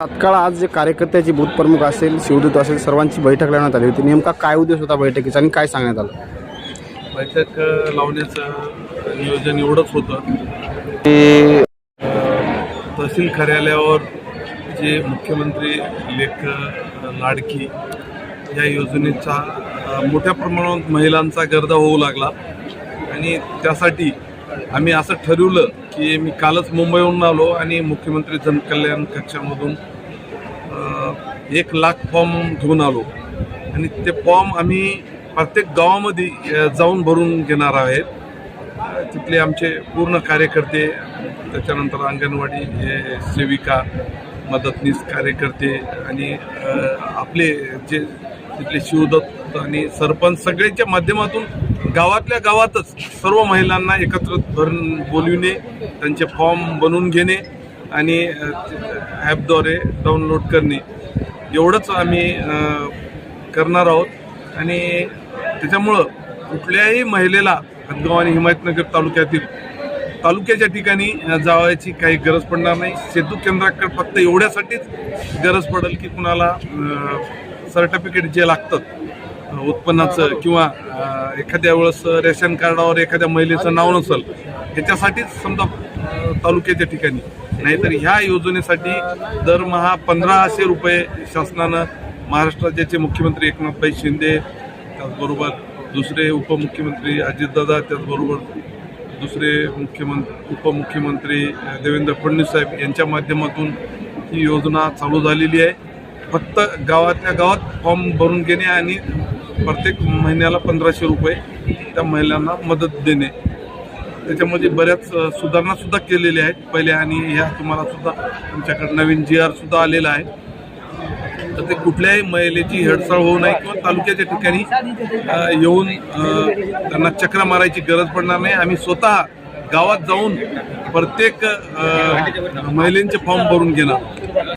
तात्काळ आज जे कार्यकर्त्याची बूथ प्रमुख असेल शिवदूत असेल सर्वांची बैठक लावण्यात आली होती. नेमका काय उद्देश होता बैठकीचा आणि काय सांगण्यात आलं? बैठक लावण्याचं नियोजन एवढंच होतं. तहसील कार्यालयावर जे मुख्यमंत्री लेख लाडकी या योजनेचा मोठ्या प्रमाणात महिलांचा गर्दा होऊ लागला. आणि त्यासाठी आम्ही असं ठरवलं की मी कालच मुंबईहून आलो आणि मुख्यमंत्री जनकल्याण कक्षामधून एक लाख फॉर्म घेऊन आलो. आणि ते फॉर्म आम्ही प्रत्येक गावामध्ये जाऊन भरून घेणार आहेत. तिथले आमचे पूर्ण कार्यकर्ते त्याच्यानंतर अंगणवाडी हे सेविका मदतनीस कार्यकर्ते आणि आपले जे तिथले शिवदत्त आणि सरपंच सगळ्यांच्या माध्यमातून गावातल्या गावातच सर्व महिलांना एकत्र धरून बोलविणे त्यांचे फॉर्म बनवून घेणे आणि ॲपद्वारे डाउनलोड करणे. एवढंच आम्ही करणार आहोत. आणि त्याच्यामुळं कुठल्याही महिलेला हदगाव आणि हिमायतनगर तालुक्यातील तालुक्याच्या ठिकाणी जावायची काही गरज पडणार नाही. सेतू केंद्राकडे फक्त एवढ्यासाठीच गरज पडेल की कुणाला सर्टिफिकेट जे लागतात उत्पन्नाचं किंवा एखाद्या वेळेस रेशन कार्डावर एखाद्या महिलेचं नाव नसेल ह्याच्यासाठीच समजा तालुक्याच्या ठिकाणी. नाहीतर ह्या योजनेसाठी दरमहा पंधराशे रुपये शासनानं महाराष्ट्राचे मुख्यमंत्री एकनाथभाई शिंदे त्याचबरोबर दुसरे उपमुख्यमंत्री अजितदादा त्याचबरोबर दुसरे मुख्यमंत्री उपमुख्यमंत्री देवेंद्र फडणवीस साहेब यांच्या माध्यमातून ही योजना चालू झालेली आहे. फक्त गावातल्या गावात फॉर्म भरून घेणे आणि प्रत्येक महिन्याला पंधराशे रुपये त्या महिलांना मदत देणे. त्याच्यामध्ये बऱ्याच सुधारणासुद्धा केलेल्या आहेत. पहिल्या आणि ह्या तुम्हाला सुद्धा तुमच्याकडे नवीन जी आरसुद्धा आलेला आहे. तर ते कुठल्याही महिलेची हेडसाळ होऊ नये किंवा तालुक्याच्या ठिकाणी येऊन त्यांना चक्र मारायची गरज पडणार नाही. आम्ही स्वतः गावात जाऊन प्रत्येक महिलेंचे फॉर्म भरून घेणार.